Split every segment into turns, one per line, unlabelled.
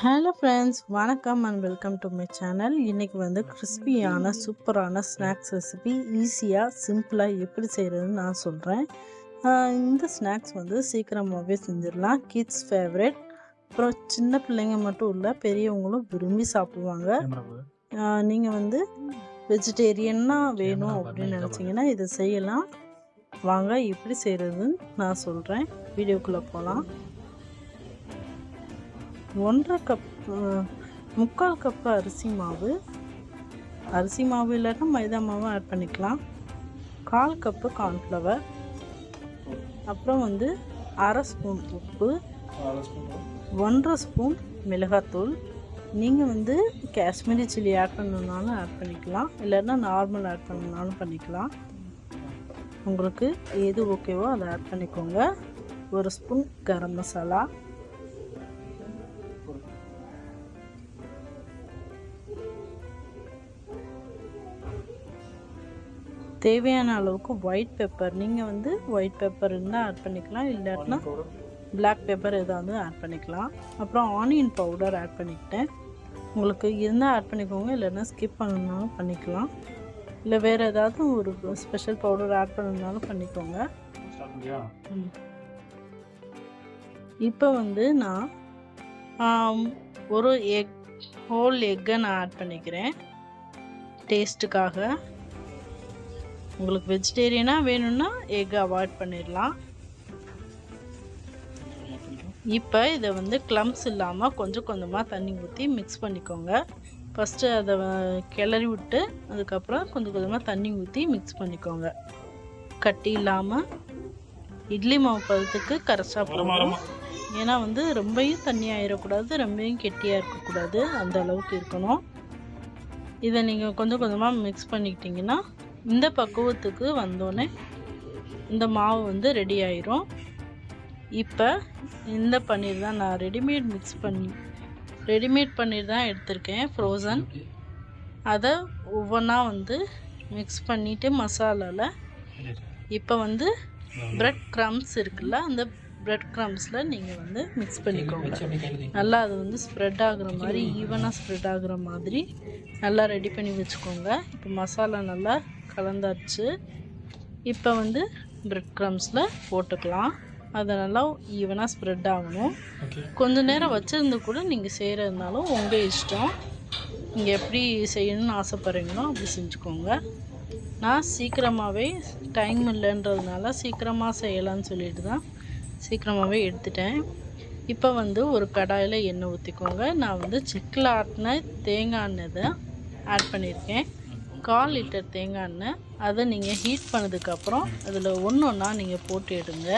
Hello friends வணக்கம் and welcome to my channel இன்றைக்கி வந்து கிறிஸ்பியான சூப்பரான ஸ்நாக்ஸ் ரெசிபி ஈஸியாக சிம்பிளாக எப்படி செய்கிறதுன்னு நான் சொல்கிறேன் இந்த ஸ்நாக்ஸ் வந்து சீக்கிரமாகவே செஞ்சிடலாம். கிட்ஸ் ஃபேவரட் அப்புறம் சின்ன பிள்ளைங்க மட்டும் இல்லை பெரியவங்களும் விரும்பி சாப்பிடுவாங்க. நீங்கள் வந்து வெஜிடேரியன்னா வேணும் அப்படின்னு நினச்சிங்கன்னா இதை செய்யலாம். வாங்க எப்படி செய்கிறதுன்னு நான் சொல்கிறேன் வீடியோக்குள்ளே போகலாம் ஒன்றரை கப் முக்கால் கப்பு அரிசி மாவு. அரிசி மாவு இல்லைன்னா மைதா மாவும் ஆட் பண்ணிக்கலாம். கால் கப்பு கார்ன்ஃப்ளவர் அப்புறம் வந்து அரை ஸ்பூன் உப்பு. ஒன்றரை ஸ்பூன் மிளகாத்தூள். நீங்கள் வந்து காஷ்மீரி சில்லி ஆட் பண்ணணுன்னாலும் ஆட் பண்ணிக்கலாம். இல்லைன்னா நார்மல் ஆட் பண்ணணுன்னாலும் பண்ணிக்கலாம். உங்களுக்கு எது ஓகேவோ அதை ஆட் பண்ணிக்கோங்க. ஒரு ஸ்பூன் கரம் மசாலா தேவையான அளவுக்கு ஒயிட் பெப்பர் நீங்கள் வந்து ஒயிட் பெப்பர் இருந்தால் ஆட் பண்ணிக்கலாம். இல்லாட்டினா பிளாக் பெப்பர் எதாவது ஆட் பண்ணிக்கலாம். அப்புறம் ஆனியன் பவுடர் ஆட் பண்ணிக்கிட்டேன். உங்களுக்கு இருந்தால் ஆட் பண்ணிக்கோங்க. இல்லைன்னா ஸ்கிப் பண்ணணுன்னாலும் பண்ணிக்கலாம். இல்லை வேறு ஏதாவது ஒரு ஸ்பெஷல் பவுடர் ஆட் பண்ணணுன்னாலும் பண்ணிக்கோங்க. இப்போ வந்து நான் ஒரு எக் ஹோல் எக்கை நான் ஆட் பண்ணிக்கிறேன். டேஸ்ட்டுக்காக உங்களுக்கு வெஜிடேரியனாக வேணும்னா எக் அவாய்ட் பண்ணிடலாம் இப்போ இதை வந்து க்ளம்ஸ் இல்லாமல் கொஞ்சம் கொஞ்சமாக தண்ணி ஊற்றி மிக்ஸ் பண்ணிக்கோங்க. ஃபஸ்ட்டு அதை கிளறி விட்டு அதுக்கப்புறம் கொஞ்சம் கொஞ்சமாக தண்ணி ஊற்றி மிக்ஸ் பண்ணிக்கோங்க. கட்டி இல்லாமல் இட்லி மாவு பதத்துக்கு கரைச்சா போதும். ஏன்னா வந்து ரொம்பையும் தண்ணி ஆயிடக்கூடாது ரொம்பையும் கெட்டியாக இருக்கக்கூடாது. அந்த அளவுக்கு இருக்கணும். இதை நீங்கள் கொஞ்சம் கொஞ்சமாக மிக்ஸ் பண்ணிக்கிட்டிங்கன்னா இந்த பக்குவத்துக்கு வந்தோடனே இந்த மாவு வந்து ரெடி ஆயிரும். இப்போ இந்த பன்னீர் தான் நான் ரெடிமேட் மிக்ஸ் பண்ணி ரெடிமேட் பன்னீர் தான் எடுத்திருக்கேன் ஃப்ரோசன் அதை ஒவ்வொன்றா வந்து மிக்ஸ் பண்ணிவிட்டு மசாலாவில் இப்போ வந்து ப்ரெட் க்ரம்ஸ் இருக்குல்ல அந்த ப்ரெட் க்ரம்ஸில் நீங்கள் வந்து மிக்ஸ் பண்ணிக்கோங்க. நல்லா அது வந்து ஸ்ப்ரெட் ஆகுற மாதிரி ஈவனாக ஸ்ப்ரெட் ஆகுற மாதிரி நல்லா ரெடி பண்ணி வச்சுக்கோங்க. இப்போ மசாலா நல்லா கலந்தாச்சு. இப்போ வந்து ப்ரெட் க்ரம்ஸில் போட்டுக்கலாம். அது நல்லா ஈவனாக ஸ்ப்ரெட் ஆகணும். கொஞ்ச நேரம் வச்சுருந்து கூட நீங்கள் செய்கிறதுனாலும் உங்கள் இஷ்டம். நீங்கள் எப்படி செய்யணும்னு ஆசைப்பட்றீங்களோ அப்படி செஞ்சுக்கோங்க. நான் சீக்கிரமாகவே டைம் இல்லைன்றதுனால சீக்கிரமாக செய்யலான்னு சொல்லிட்டு தான் சீக்கிரமாகவே எடுத்துட்டேன். இப்போ வந்து ஒரு கடாயில் எண்ணெய் ஊற்றிக்கோங்க நான் வந்து செக்கில் ஆட்டின தேங்காய் எண்ணெய் தான் ஆட் பண்ணியிருக்கேன். கால் லிட்டர் தேங்காய் எண்ணெய் அதை நீங்கள் ஹீட் பண்ணதுக்கப்புறம் அதில் ஒன்று ஒன்றா நீங்கள் போட்டு எடுங்க.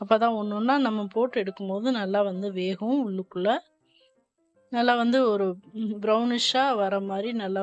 அப்போ தான் ஒன்று ஒன்றா நம்ம போட்டு எடுக்கும்போது நல்லா வந்து வேகும் உள்ளுக்குள்ளே. நல்லா வந்து ஒரு ப்ரௌனிஷாக வர மாதிரி நல்லா